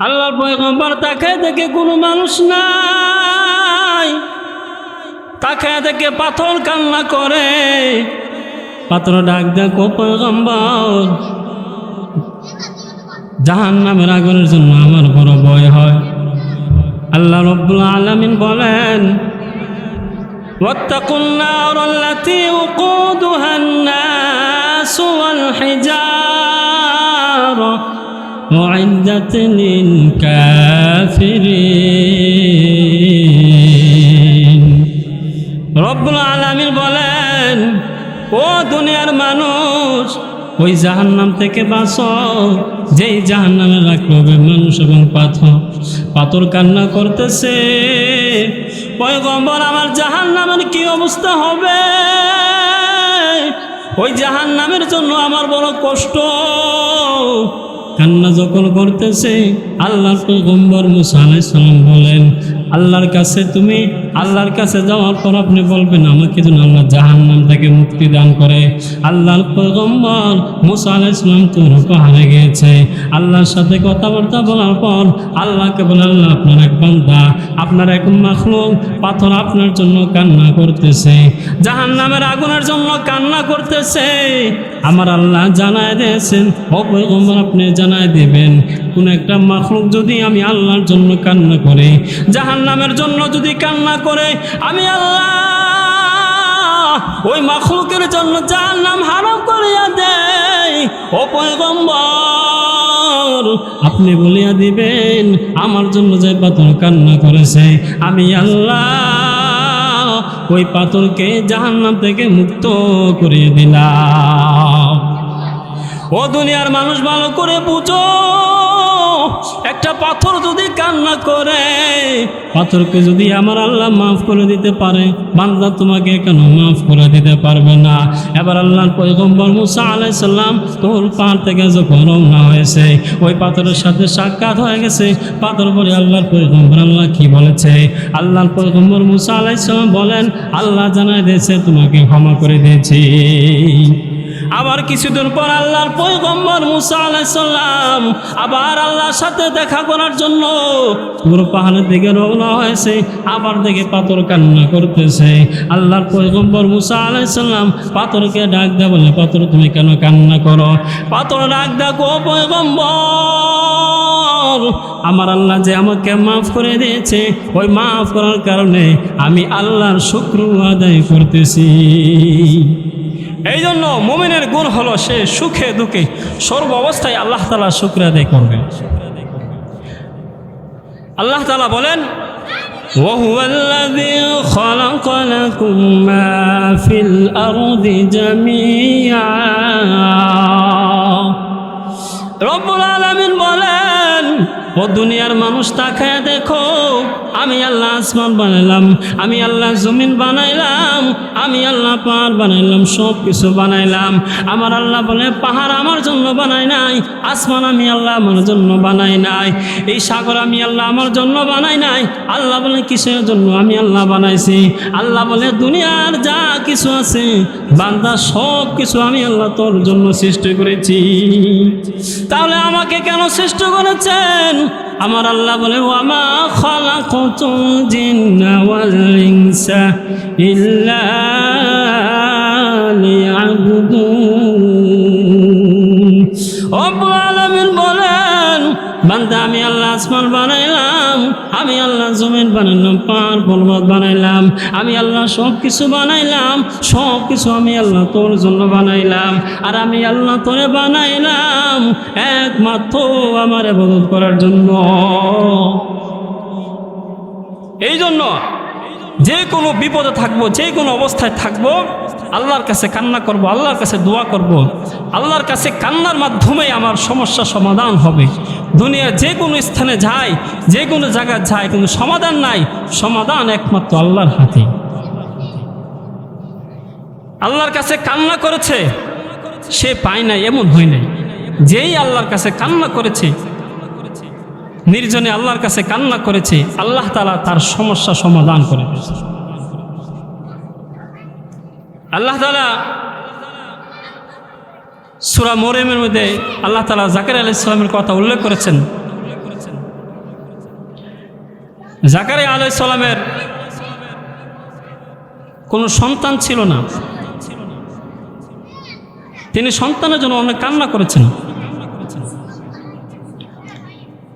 আল্লাহর পয়গম্বর তাকে দেখে কোনো মানুষ নাই তাকে দেখে পাথর কান্না করে পাথর ডাক দেখো পয়গম্বর জাহান নামের আগুনের জন্য আমার বড় ভয় হয় আল্লাহ রব্বুল আলমিন বলেন واتقوا النار التي وقودها الناس والحجارة أعدت للكافرين رب العالمين বলেন ও দুনিয়ার মানুষ ওই জাহান্নাম থেকে বাঁচো যেই জাহান্নামে রাখবে মানুষ এবং পাথর পাথর কান্না করতেছে পয়গম্বর আমার জাহান্নামের কি অবস্থা হবে ওই জাহান্নামের জন্য আমার বড় কষ্ট কান্না যখন করতেছে, আল্লাহর পয়গম্বর মুসা আলাইহিস বলেন, আল্লাহর কাছে তুমি, আল্লাহর কাছে যাওয়ার পর আপনি বলবেন, আমাকে যেন আল্লাহ জাহান্নাম থেকে মুক্তি দান করে। আল্লাহর পয়গম্বর মুসা আলাইহিস সালাম তোর পাহাড়ে গিয়েছে। আল্লাহর সাথে কথাবার্তা বলার পর আল্লাহকে বলে, আল্লাহ আপনার এক বান্দা, আপনার এক মাখলুক, পাথর আপনার জন্য কান্না করতেছে, জাহান্নামের আগুনের জন্য কান্না করতেছে। আমার আল্লাহ জানায় দিয়েছেন, ও পয়গম্বর আপনি জানায় দেবেন, কোন একটা মাখলুক যদি আমি আল্লাহর জন্য কান্না করে, জাহান্নামের জন্য যদি কান্না করে, আমি আল্লাহ ওই মাখলুকের জন্য জাহান্নাম হারাম করিয়া দেয় আপনি বলিয়া দিবেন, আমার জন্য যে পাথর কান্না করেছে, আমি আল্লাহ ওই পাথরকে জাহান্নাম থেকে মুক্ত করে দিলাম। ও দুনিয়ার মানুষ ভালো করে বুঝো। একটা পাথর যদি কান্না করে, পাথরকে যদি আমার আল্লাহ মাফ করে দিতে পারে, বান্দা তোমাকে কেন মাফ করে দিতে পারবে না? এবার আল্লাহর পয়গম্বর মুসা আলাইসাল্লাম তোর পাহাড় থেকে যখন রওনা হয়েছে, ওই পাথরের সাথে সাক্ষাৎ হয়ে গেছে। পাথর বলে আল্লাহর পয়গম্বর আল্লাহ কি বলেছে? আল্লাহর পয়গম্বর মুসা আলাইসাল্লাম বলেন, আল্লাহ জানাই দিয়েছে, তোমাকে ক্ষমা করে দিয়েছি। আবার কিছুদিন পর আল্লাহর পয়গম্বর মুসা আলাইসাল্লাম আবার আল্লাহর সাথে দেখা করার জন্য পুরো পাহাড়ের দিকে রওনা হয়েছে, আবার দেখে পাথর কান্না করতেছে। আল্লাহর পয়গম্বর মুসা আলাইসাল্লাম পাথরকে ডাক দেয় বলে, পাথর, তুমি কেন কান্না করো? পাথর ডাক দেখো পয়গম্বর, আমার আল্লাহ যে আমাকে মাফ করে দিয়েছে, ওই মাফ করার কারণে আমি আল্লাহর শুক্র আদায় করতেছি। এই জন্য মোমিনের গুণ হলো সে সুখে দুঃখে সর্ব অবস্থায় আল্লাহ তালা শুক্র আদায় করবে আল্লাহ তালা বলেন وهو الذي خلق لكم ما في الأرض جميعا রব্বুল আলামিন বলেন ও দুনিয়ার মানুষ তাকায় দেখো আমি আল্লাহ আসমান বানাইলাম, আমি আল্লাহ জমিন বানাইলাম, আমি আল্লাহ পাহাড় বানাইলাম সব কিছু বানাইলাম। আমার আল্লাহ বলে, পাহাড় আমার জন্য বানাই নাই, আসমান আমি আল্লাহ আমার জন্য বানাই নাই, এই সাগর আমি আল্লাহ আমার জন্য বানাই নাই। আল্লাহ বলে, কিসের জন্য আমি আল্লাহ বানাইছি? আল্লাহ বলে, দুনিয়ার যা কিছু আছে, বান্দা সব কিছু আমি আল্লাহ তোর জন্য সৃষ্টি করেছি। তাহলে আমাকে কেন সৃষ্টি করেছেন? আমার আল্লাহ বলে ওয়ামা খালাকুতুল জিন্না ওয়াল ইনসা ইল্লা লিয়াবুদুন। রব্বুল আলামিন বলেন বান্দা, আমি আল্লাহ আসমান বানাইলাম, আমি আল্লাহ জমিন বানাইলাম পার পর্বত বানাইলাম, আমি আল্লাহ সব কিছু বানাইলাম সব কিছু আমি আল্লাহ তোর জন্য বানাইলাম, আর আমি আল্লাহ তোরে বানাইলাম একমাত্র আমার আবাদত করার জন্য। এই জন্য যে কোনো বিপদে থাকব, যে কোনো অবস্থায় থাকব, আল্লাহর কাছে কান্না করব, আল্লাহর কাছে দোয়া করব, আল্লাহর কাছে কান্নার মাধ্যমে আমার সমস্যা সমাধান হবে। দুনিয়ার যে কোনো স্থানে যায়, যে কোনো জায়গায় যায় কিন্তু সমাধান নাই, সমাধান একমাত্র আল্লাহর হাতে। আল্লাহর কাছে কান্না করেছে, সে পায় নাই, এমন হয় নাই। যেই আল্লাহর কাছে কান্না করেছে নির্জনে আল্লাহর কাছে কান্না করেছে, আল্লাহ তালা তার সমস্যা সমাধান করে। আল্লাহ তালা সুরা মোরেমের মধ্যে আল্লাহ তালা জাকির আলি ইসলামের কথা উল্লেখ করেছেন। জাকারিয়া আলাই সালামের কোনো সন্তান ছিল না। তিনি সন্তানের জন্য অনেক কান্না করেছেন।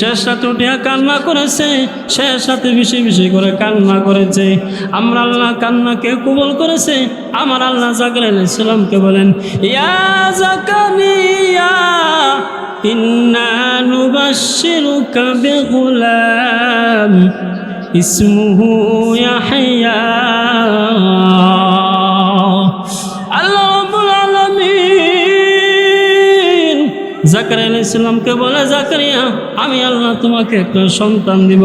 শেষ রাতে উঠিয়া কান্না করেছে শেষ রাতে বেশি বেশি করে কান্না করেছে। আমরা আল্লাহ কান্নাকে কবল করেছে, আমার আল্লাহ জাকির আলাইসাল্লামকে বলেন, ইয়া জাকারিয়া, ইন্না নুবাশশিরুকা বিগুলাম, ইসমুহু ইয়াহইয়া জাকারিয়া আলাইহিস সালামকে বলে, জাকারিয়া, আমি আল্লাহ তোমাকে একটা সন্তান দিব।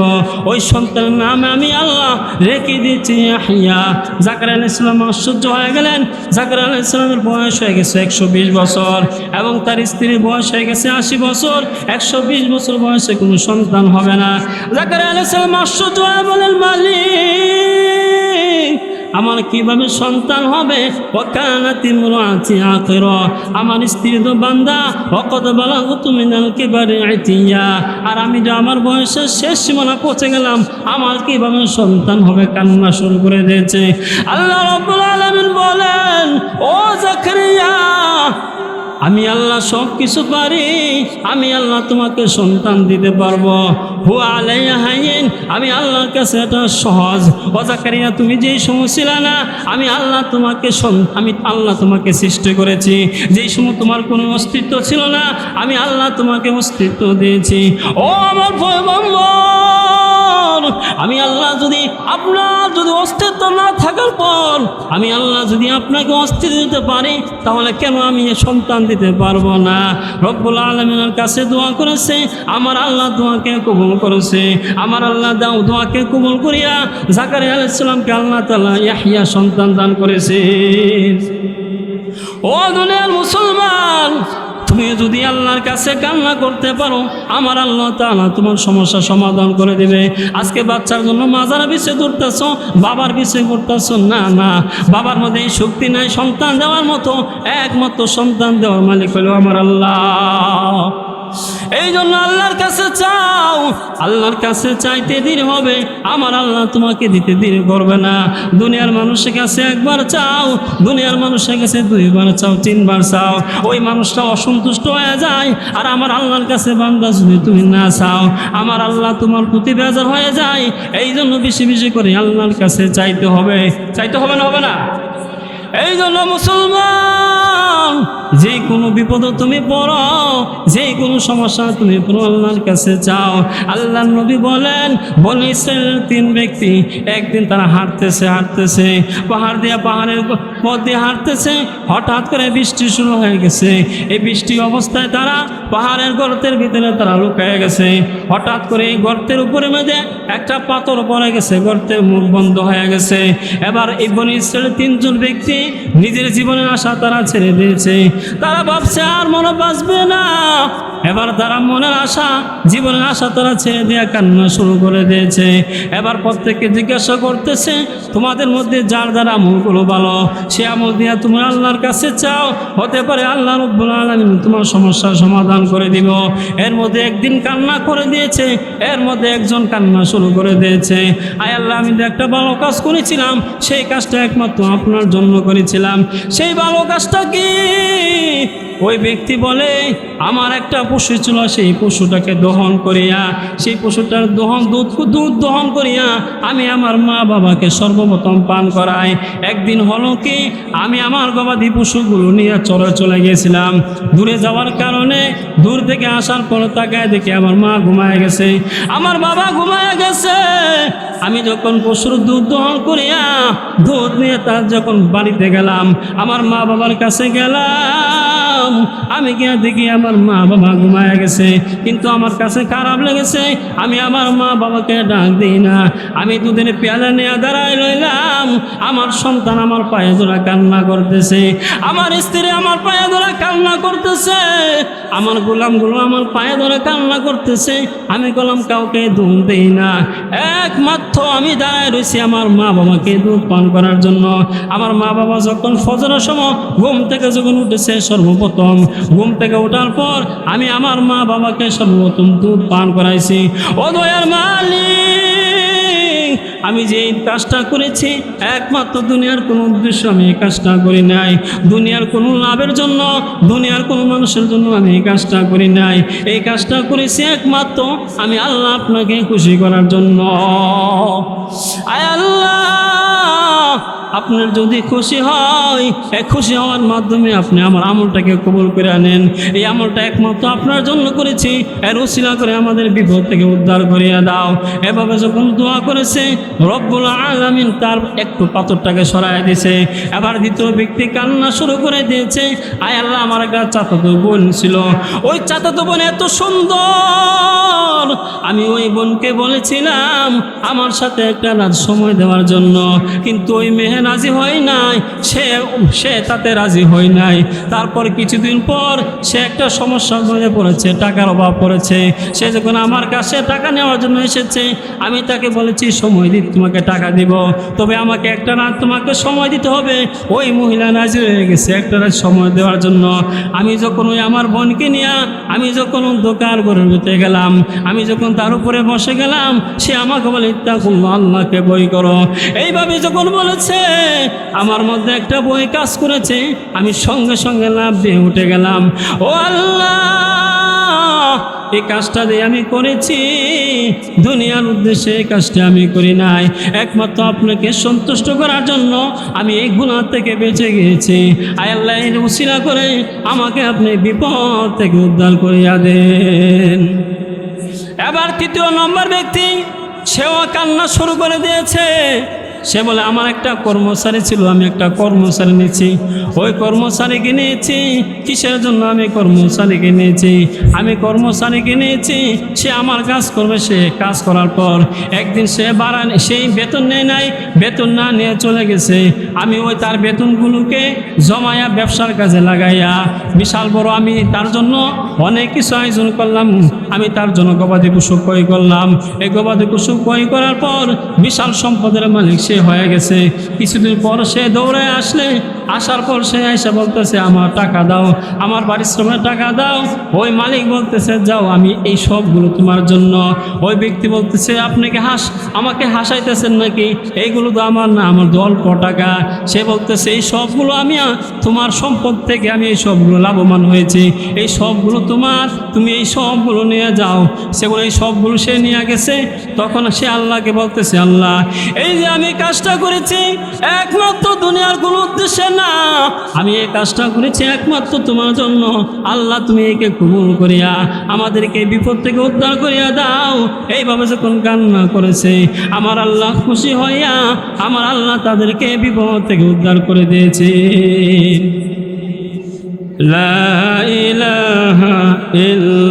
ওই সন্তানের নামে আমি আল্লাহ রেখে দিচ্ছি ইয়াহিয়া। জাকারিয়া আলাইহিস সালাম আশ্চর্য হয়ে গেলেন। জাকারিয়া আলাইহিস সালামের বয়স হয়ে গেছে একশো বিশ বছর এবং তার স্ত্রীর বয়স হয়ে গেছে আশি বছর। একশো বিশ বছর বয়সে কোনো সন্তান হবে না। জাকারিয়া আলাইহিস সালাম আশ্চর্য হয়ে বলেন মালিক আমার কীভাবে সন্তান হবে? আমার স্ত্রী তো বান্দা অকত বলা তুমি নালকে বারে আইতিয়া। আর আমি যে আমার বয়সের শেষ সীমানা পৌঁছে গেলাম, আমার কীভাবে সন্তান হবে কান্না শুরু করে দিয়েছে। আল্লাহ বলেন, ও জাকারিয়া আমি আল্লাহ সব কিছু পারি, আমি আল্লাহ তোমাকে সন্তান দিতে পারব। হু হাইন, আমি আল্লাহর কাছে এটা সহজ। অজাকারিয়া তুমি যেই সময় না, আমি আল্লাহ তোমাকে আমি আল্লাহ তোমাকে সৃষ্টি করেছি। যেই সময় তোমার কোনো অস্তিত্ব ছিল না, আমি আল্লাহ তোমাকে অস্তিত্ব দিয়েছি। ও আমার পয়গম্বর! আমি আল্লাহ যদি আপনার যদি অস্তিত্ব না থাকার পর, আমি আল্লাহ যদি আপনাকে অস্তিত্ব দিতে পারি, তাহলে কেন আমি সন্তান দিতে পারব না? রব্বুল আলমিনের কাছে দোয়া করেছে, আমার আল্লাহ দোয়াকে কবুল করেছে, আমার আল্লাহ দাও দোয়াকে কবুল করিয়া জাকারি আলাইসালামকে আল্লাহ তালা ইয়াহিয়া সন্তান দান করেছে। ও দুনিয়ার মুসলমান তুমি যদি আল্লাহর কাছে কান্না করতে পারো, আমার আল্লাহ তালা তোমার সমস্যা সমাধান করে দেবে। আজকে বাচ্চার জন্য মাজার বিষয়ে করতেছ বাবার বিষয়ে করতেছ না না। বাবার মধ্যে এই শক্তি নাই, সন্তান দেওয়ার মতো, একমাত্র সন্তান দেওয়ার মালিক হলো আমার আল্লাহ। এই জন্য আল্লাহর কাছে চাও। আল্লাহর কাছে চাইতে দেরি হবে। আমার আল্লাহ তোমাকে দিতে দেরি করবে না। দুনিয়ার মানুষের কাছে একবার চাও। দুনিয়ার মানুষের কাছে দুইবার চাও, তিনবার চাও। ওই মানুষটা অসন্তুষ্ট হয়ে যায়। আর আমার আল্লাহর কাছে বান্দা যদি তুমি না চাও, আমার আল্লাহ তোমার প্রতি বেজার হয়ে যায়। এই জন্য বেশি বেশি করে আল্লাহর কাছে চাইতে হবে। চাইতে হবে না হবে না? এই জন্য মুসলমান যে কোনো বিপদ তুমি পড়ো, যে কোনো সমস্যা তুমি আল্লাহর কাছে চাও আল্লাহ নবী বলেন বলে তিন ব্যক্তি একদিন তারা হাঁটতেছে হাঁটতেছে, পাহাড় দিয়া পাহাড়ের মধ্যে হাঁটতেছে, হঠাৎ করে বৃষ্টি শুরু হয়ে গেছে। এই বৃষ্টি অবস্থায় তারা পাহাড়ের গর্তের ভিতরে তারা লুকায় গেছে। হঠাৎ করে এই গর্তের উপরে মেঝে একটা পাথর পড়ে গেছে, গর্তের মুখ বন্ধ হয়ে গেছে। এবার এই বনি তিনজন ব্যক্তি নিজের জীবনের আশা তারা ছেড়ে দিয়েছে। তারা ভাবছে আর মনে বাঁচবে না। এবার তারা মনের আশা, জীবনের আশা তারা ছেড়ে দেওয়া কান্না শুরু করে দিয়েছে। এবার প্রত্যেককে জিজ্ঞাসা করতেছে, তোমাদের মধ্যে যার দ্বারা আমলগুলো ভালো, সে আমল দিয়া তুমি আল্লাহর কাছে চাও? হতে পারে আল্লাহ রব্বুল আলমিন তোমার সমস্যার সমাধান করে দিব। এর মধ্যে একদিন কান্না করে দিয়েছে, এর মধ্যে একজন কান্না শুরু করে দিয়েছে। আয় আল্লাহ, আমি একটা ভালো কাজ করেছিলাম, সেই কাজটা একমাত্র আপনার জন্য করেছিলাম। সেই ভালো কাজটা কি? ওই ব্যক্তি বলে, আমার একটা পশু ছিল, সেই পশুটাকে দহন করিয়া, সেই পশুটার দহন, দুধ দুধ দহন করিয়া আমি আমার মা বাবাকে সর্বপ্রথম পান করাই। একদিন হলো কি, আমি আমার গবাদি পশুগুলো নিয়ে চলে চলে গেছিলাম। দূরে যাওয়ার কারণে দূর থেকে আসার পর তাকায় দেখি আমার মা ঘুমায় গেছে। আমার বাবা ঘুমায় গেছে। আমি যখন পশুর দুধ দহন করিয়া দুধ নিয়ে তার যখন বাড়িতে গেলাম, আমার মা বাবার কাছে গেলাম। আমি গিয়ে দেখি আমার মা বাবা ঘুমায় গেছে। কিন্তু আমার কাছে খারাপ লেগেছে। আমি আমার মা বাবাকে ডাক দিই না। আমি দুদিনে পেয়ালা নিয়ে দাঁড়ায় রইলাম। আমার সন্তান আমার পায়ে ধরা কান্না করতেছে। আমার স্ত্রী আমার পায়ে ধরা কান্না করতেছে। আমার গোলামগুলো আমার পায়ে ধরে কান্না করতেছে। আমি গোলাম কাউকে দুধ দিই না। একমাত্র আমি দাঁড়ায় রয়েছি আমার মা বাবাকে দুধ পান করার জন্য। আমার মা বাবা যখন ফজরের সময় ঘুম থেকে যখন উঠেছে সর্বপ্রথম, ঘুম থেকে ওঠার পর আমি আমার মা বাবাকে সর্বপ্রথম দুধ পান করাইছি। ও দয়ার মালিক! আমি যে কাজটা করেছি, একমাত্র দুনিয়ার কোনো উদ্দেশ্য আমি এই কাজটা করি নাই। দুনিয়ার কোনো লাভের জন্য, দুনিয়ার কোনো মানুষের জন্য আমি এই কাজটা করি নাই। এই কাজটা করেছি একমাত্র আমি আল্লাহ আপনাকে খুশি করার জন্য। আয় আল্লাহ! আপনার যদি খুশি হয় এই খুশি হওয়ার মাধ্যমে আপনি আমার আমলটাকে কবুল করে আনেন। এই আমলটা একমাত্র আপনার জন্য করেছি। এর উশিলা করে আমাদের বিপদ থেকে উদ্ধার করিয়া দাও। এভাবে যখন দোয়া করেছে, রব্বুল আলামিন তার একটু পাথরটাকে সরাই দিয়েছে। এবার দ্বিতীয় ব্যক্তি কান্না শুরু করে দিয়েছে। আয় আল্লাহ, আমার একটা চাচাতো বোন ছিল। ওই চাচাতো বোন এত সুন্দর। আমি ওই বোনকে বলেছিলাম, আমার সাথে একটা রাত সময় দেওয়ার জন্য। কিন্তু ওই মেয়ে রাজি হয় নাই, সে সে তাতে রাজি হয় নাই। তারপর কিছুদিন পর সে একটা সমস্যার মধ্যে পড়েছে, টাকার অভাব পড়েছে। সে যখন আমার কাছে টাকা নেওয়ার জন্য এসেছে, আমি তাকে বলেছি, সময় দিতে তোমাকে টাকা দিব। তবে আমাকে একটা রাত তোমাকে সময় দিতে হবে। ওই মহিলা রাজি হয়ে গেছে একটা রাত সময় দেওয়ার জন্য। আমি যখন ওই আমার বোনকে নিয়ে, আমি যখন দোকান করে ভিতরে গেলাম, আমি যখন তার উপরে বসে গেলাম, সে আমাকে বলে, ইত্তাকুল্লাহ, আল্লাহকে বই করো। এইভাবে যখন বলেছে আমার মধ্যে একটা বই কাজ করেছে, আমি সঙ্গে সঙ্গে লাভ দিয়ে উঠে গেলাম। ও আল্লাহ এই কাজটা দিয়ে আমি করেছি, দুনিয়ার উদ্দেশ্যে এই কাজটা আমি করি নাই। একমাত্র আপনাকে সন্তুষ্ট করার জন্য আমি এই গুণা থেকে বেঁচে গিয়েছি। আয় আল্লাহ, এর উসিলা করে আমাকে আপনি বিপদ থেকে উদ্ধার করিয়া দেন। এবার তৃতীয় নম্বর ব্যক্তি, সেও কান্না শুরু করে দিয়েছে। সে বলে, আমার একটা কর্মচারী ছিল, আমি একটা কর্মচারী নিয়েছি। ওই কর্মচারীকে নিয়েছি, কিসের জন্য আমি কর্মচারীকে নিয়েছি? আমি কর্মচারীকে নিয়েছি, সে আমার কাজ করবে, সে কাজ করার পর একদিন সে বাড়ান সেই বেতন নেয় নাই, বেতন না নিয়ে চলে গেছে। আমি ওই তার বেতনগুলোকে জমায়া ব্যবসার কাজে লাগাইয়া, বিশাল বড় আমি তার জন্য অনেক কিছু আয়োজন করলাম। আমি তার জন্য গবাদি পশু ক্রয় করলাম। এই গবাদি পশু ক্রয় করার পর বিশাল সম্পদের মালিক সে হয়ে গেছে। কিছুদিন পর সে দৌড়ে আসলে, আসার পর সে এসে বলতেছে, আমার টাকা দাও, আমার পারিশ্রমের টাকা দাও। ওই মালিক বলতেছে, যাও, আমি এই সবগুলো তোমার জন্য। ওই ব্যক্তি বলতেছে আপনাকে হাস, আমাকে হাসাইতেছেন নাকি? এইগুলো তো আমার না, আমার তো অল্প টাকা। সে বলতেছে, এই সবগুলো আমি, তোমার সম্পদ থেকে আমি এই সবগুলো লাভবান হয়েছি। এই সবগুলো তোমার, তুমি এই সবগুলো নিয়ে যাও সেগুলো এই সবগুলো সে নিয়ে গেছে তখন সে আল্লাহকে বলতেছে আল্লাহ এই যে আমি কাজটা করেছি একমাত্র দুনিয়ার কোনো উদ্দেশ্যে না আমি এই কাজটা করেছি একমাত্র তোমার জন্য আল্লাহ তুমি একে কবুল করিয়া আমাদেরকে এই বিপদ থেকে উদ্ধার করিয়া দাও এইভাবে যখন কান্না করেছে আমার আল্লাহ খুশি হইয়া আমার আল্লাহ তাদেরকে বিপদ থেকে উদ্ধার করে দিয়েছে لا إله إلا الله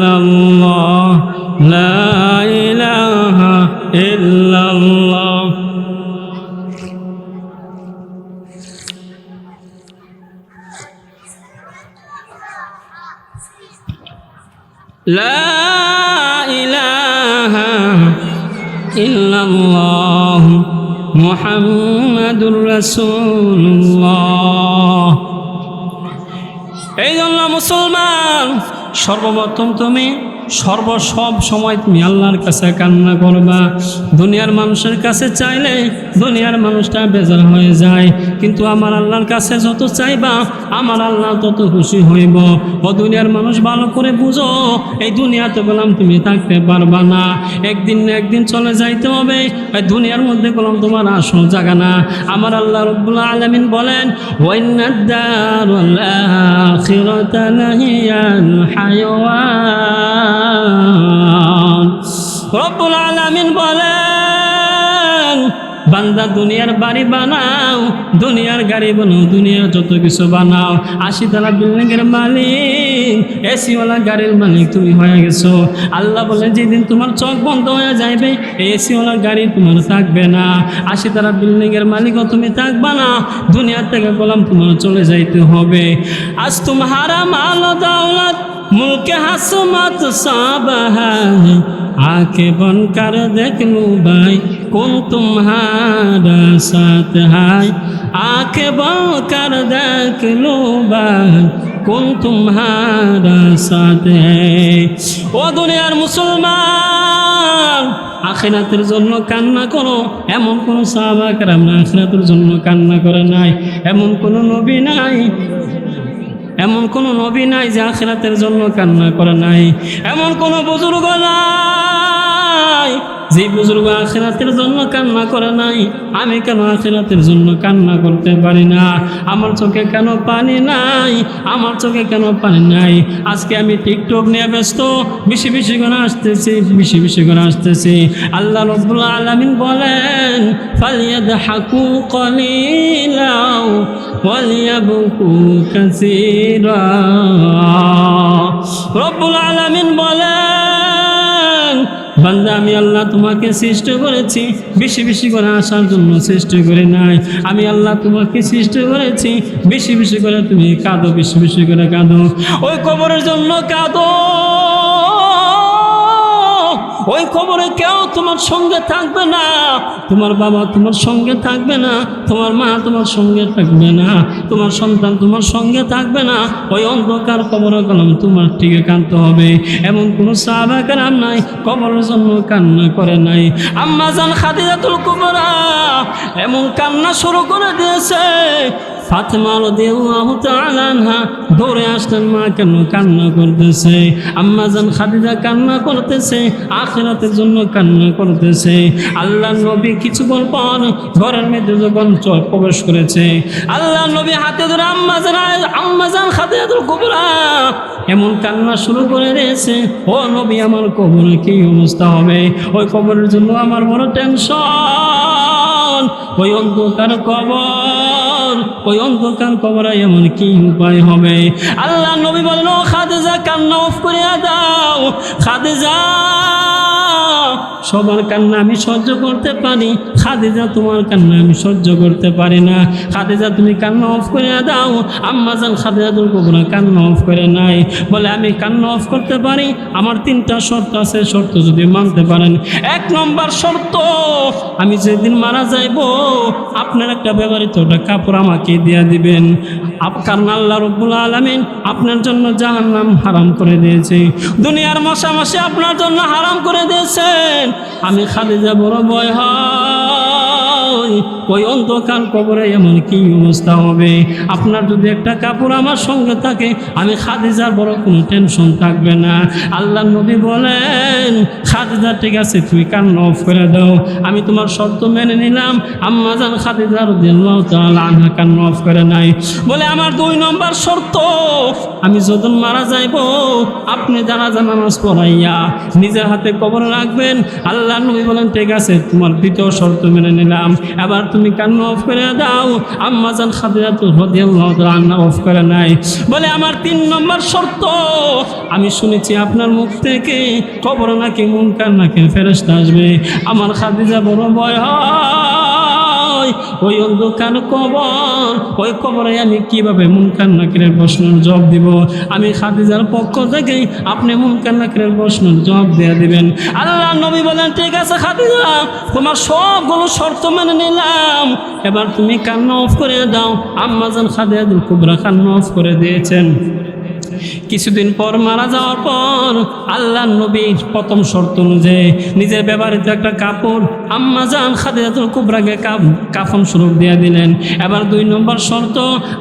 لا إله إلا الله لا إله إلا الله محمد رسول الله এই জন্য মুসলমান সর্বপ্রথম তুমি সর্ব সব সময় তুমি আল্লাহর কাছে কান্না করবা। দুনিয়ার মানুষের কাছে চাইলে দুনিয়ার মানুষটা বেজার হয়ে যায়। কিন্তু আমার আল্লাহর কাছে যত চাইবা, আমার আল্লাহ তত খুশি হইব। ও দুনিয়ার মানুষ ভালো করে বুঝো, এই দুনিয়াতে বললাম তুমি থাকতে পারবা না। একদিন না একদিন চলে যাইতে হবে, এই দুনিয়ার মধ্যে বললাম তোমার আসল জাগা না। আমার আল্লাহ রব্বুল আলমিন বলেন হায়াওয়ান রব্বুল আলামিন বলেন, বান্দা দুনিয়ার বাড়ি বানাও, দুনিয়ার গাড়ি বানাও, দুনিয়ার যত কিছু বানাও। আশি তালা বিল্ডিংয়ের মালিক, এসিওয়ালা গাড়ির মালিক তুমি হয়ে গেছো। আল্লাহ বলে যেদিন তোমার চোখ বন্ধ হয়ে এই এসিওয়ালা গাড়ি তোমার থাকবে না। আশি তালা বিল্ডিংয়ের মালিকও তুমি থাকবা না, দুনিয়ার থেকে বললাম তোমার চলে যাইতে হবে। আজ তোমারা মালো দাওলাত মুলকে হাসমত সাবাহা आके बनकर देख लूँ भाई कौन तुम्हारा साथ है आके बनकर देख लूँ भाई कौन तुम्हारा साथ है ও দুনিয়ার মুসলমান আখেরাতের জন্য কান্না করো এমন কোনো সাহাবাকের আমরা আখেরাতের জন্য কান্না করে নাই এমন কোনো নবী নাই এমন কোন নবী নাই যে আখেরাতের জন্য কান্না করা নাই। এমন কোন বুজুর্গ নাই যে বুজুর্গ আখেরাতের জন্য কান্না করে নাই, আমি কেন আখেরাতের জন্য কান্না করতে পারি না? আমার চোখে কেন পানি নাই? আমার চোখে কেন পানি নাই? আজকে আমি টিকটক নিয়ে ব্যস্ত, বেশি বেশি করে আসতেছি, বেশি বেশি করে আসতেছি। আল্লাহ রব্বুল আলামিন বলেন ফালিয়াদ হাকু কলিলাও ওয়ালিয়াবকু কাসীরা। রব্বুল আলামিন বলেন বান্দা, আমি আল্লাহ তোমাকে সৃষ্টি করেছি। বেশি বেশি করে আসার জন্য সৃষ্টি করে নাই। আমি আল্লাহ তোমাকে সৃষ্টি করেছি। বেশি বেশি করে তুমি কাঁদো, বেশি বেশি করে কাঁদো। ওই কবরের জন্য কাঁদো। ওই খবরে কেউ তোমার সঙ্গে থাকবে না। তোমার বাবা তোমার সঙ্গে থাকবে না। তোমার মা তোমার সঙ্গে থাকবে না। তোমার সন্তান তোমার সঙ্গে থাকবে না। ওই অন্ধকার কবর কলম তোমার টিকে কানতে হবে। এমন কোনো সাহাবাকার নাই, কবরের জন্য কান্না করে নাই। আম্মা জান খাদিজাতুল কুবরা এমন কান্না শুরু করে দিয়েছে। দৌড়ে মা কেন কান্না করতেছে? কান্না করতেছে জন্য কান্না করতেছে। আল্লাহ নবী ঘরের প্রবেশ করেছে আল্লাহ নবী হাতে ধরে আম্মা জান এমন কান্না শুরু করে দিয়েছে, ও নবী, আমার কবরে কি অবস্থা হবে? ওই কবরের জন্য আমার বড় টেনশন, ওই অন্ধকার কবর। ওই অন্ধকার কবরে এমন কি উপায় হবে? আল্লাহ নবী বলল খাদেজা, কান্না অফ করে দাও। খাদেজা সবার কান্না আমি সহ্য করতে পারি। খাদিজা, তোমার কান্না আমি সহ্য করতে পারি না। খাদিজা, তুমি কান্না অফ করে দাও। আম্মা যান খাদিজা কখনো কান্না অফ করে নাই। বলে, আমি কান্না অফ করতে পারি? আমার তিনটা শর্ত আছে। শর্ত যদি মানতে পারেন। এক নম্বর শর্ত, আমি যেদিন মারা যাইব, আপনার একটা ব্যবহৃত ওটা কাপড় আমাকে দিয়ে দিবেন। কারণ আল্লাহ রব্বুল আলমিন আপনার জন্য জাহান্নাম হারাম করে দিয়েছে। দুনিয়ার মশা মশা আপনার জন্য হারাম করে দিয়েছেন। আমি খালি বড় ভয় হয়। ওই অন্ধকার কবরে এমন কি অবস্থা হবে? আপনার যদি একটা কাপড় আমার সঙ্গে থাকে, আমি খাদিজার বড় কোনো টেনশন থাকবে না। আল্লাহ নবী বলেন, খাদিজা, ঠিক আছে তুই কান্না অফ করে দাও। আমি তোমার শর্ত মেনে নিলাম। আম্মা জান খাদিজা রাদিয়াল্লাহু তাআলা আনহা কান্না অফ করে নাই। বলে, আমার দুই নম্বর শর্ত, আমি যখন মারা যাইব, আপনি জানাজা নামাজ পড়াইয়া নিজের হাতে কবর রাখবেন। আল্লাহ নবী বলেন, ঠিক আছে, তোমার দ্বিতীয় শর্ত মেনে নিলাম। এবার তুমি কান্না অফ করে দাও? আম্মা জান খাদিজা তো রাদিয়াল্লাহু তাআলা অফ করে নাই। বলে, আমার তিন নম্বর শর্ত। আমি শুনেছি আপনার মুখ থেকে কবর নাকি মুনকার নাকি ফেরেশতা আসবে। আমার খাদিজা বড় ভয় হয়। ওই অন্ধকার কবর। ওই কবরে আমি কীভাবে মুনকার নাকিরের প্রশ্নের জবাব দিব? আমি খাদিজার পক্ষ থেকে আপনি মুনকার নাকিরের প্রশ্নের জবাব দিয়ে দিবেন। আল্লাহ নবী বলেন, ঠিক আছে খাদিজা, তোমার সবগুলো শর্ত মেনে নিলাম। এবার তুমি কান্না অফ করে দাও। আম্মাজান খাদিজাদুল কুবরা কান্না অফ করে দিয়েছেন। কিছুদিন পর মারা যাওয়ার পর আল্লাহ নবীর প্রথম শর্ত অনুযায়ী নিজের ব্যবহৃত একটা কাপড় আম্মা যান খাদিজাতুল কুবরাকে রাগে কাফন স্বরূপ দিয়ে দিলেন। এবার দুই নম্বর শর্ত,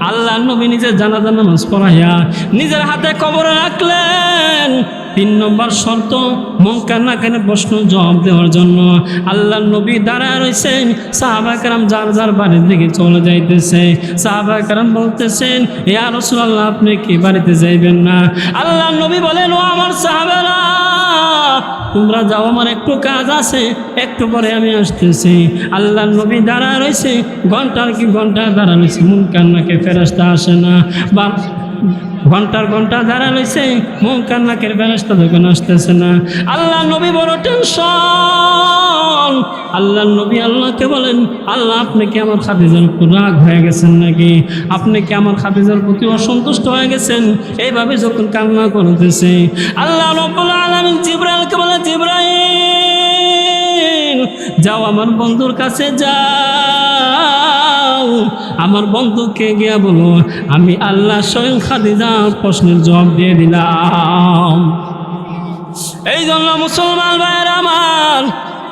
আল্লাহ নবী নিজের জানাজা নামাজ পড়াইয়া নিজের হাতে কবর রাখলেন। তিন নম্বর শর্ত মনকার না কেন প্রশ্ন জবাব দেওয়ার জন্য? আল্লাহ নবী দাঁড়ায় রয়েছেন, সাহাবা কারাম যার যার বাড়ির দিকে চলে যাইতেছে। সাহাবা কারাম বলতেছেন ইয়া রসুল্লাহ আপনি কি বাড়িতে যাইবেন না? আল্লাহ নবী বলেন, ও আমার সাহাবেরা, তোমরা যাও, আমার একটু কাজ আছে, একটু পরে আমি আসতেছি। আল্লাহ নবী দাঁড়া রয়েছে, ঘণ্টার কি ঘণ্টা দাঁড়া রয়েছে, মন কান্নাকে ফেরস্তা আসে না। বা ঘণ্টার ঘণ্টা দাঁড়া রয়েছে মন কান্নাকের ফেরস্তা যখন আসতেছে না? আল্লাহ নবী বড় টেনশন। আল্লাহ নবী আল্লাহকে বলেন, আল্লাহ, আপনি কি আমার খাদিজার উপর রাগ হয়ে গেছেন নাকি? আপনি কি আমার খাদিজার প্রতি অসন্তুষ্ট হয়ে গেছেন? এইভাবে যখন কান্না করতেছে, আল্লাহ রব্বুল আলামিন জিব্রাইলকে বলে, জিব্রাইল! যাও আমার বন্ধুর কাছে যাও। আমার বন্ধুকে গিয়া বলো আমি আল্লাহ স্বয়ং খাদিজার প্রশ্নের জবাব দিয়ে দিলাম। এই জন্য মুসলমান ভাইয়ের আমার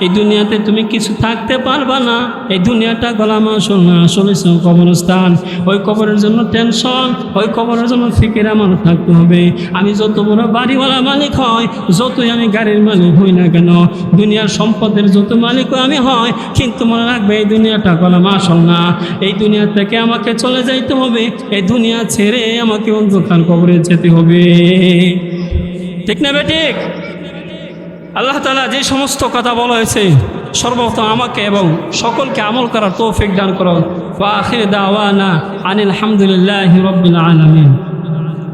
এই দুনিয়াতে তুমি কিছু থাকতে পারবা না। এই দুনিয়াটা গলাম আসল না, আসলে কবরস্থান। ওই কবরের জন্য টেনশন, ওই কবরের জন্য ফিকির আমার থাকতে হবে। আমি যত বড় বাড়িওয়ালা মালিক হয় যতই আমি গাড়ির মালিক হই না কেন, দুনিয়ার সম্পদের যত মালিকও আমি হয় কিন্তু মনে রাখবে এই দুনিয়াটা গলাম আসল না। এই দুনিয়া থেকে আমাকে চলে যাইতে হবে, এই দুনিয়া ছেড়ে আমাকে অন্ধকার কবরে যেতে হবে। ঠিক না বেঠিক আল্লাহ তালা যে সমস্ত কথা বলা হয়েছে, সর্বপ্রথম আমাকে এবং সকলকে আমল করার তৌফিক দান করো আনিল আলহামদুলিল্লাহ রবিল আলমিন।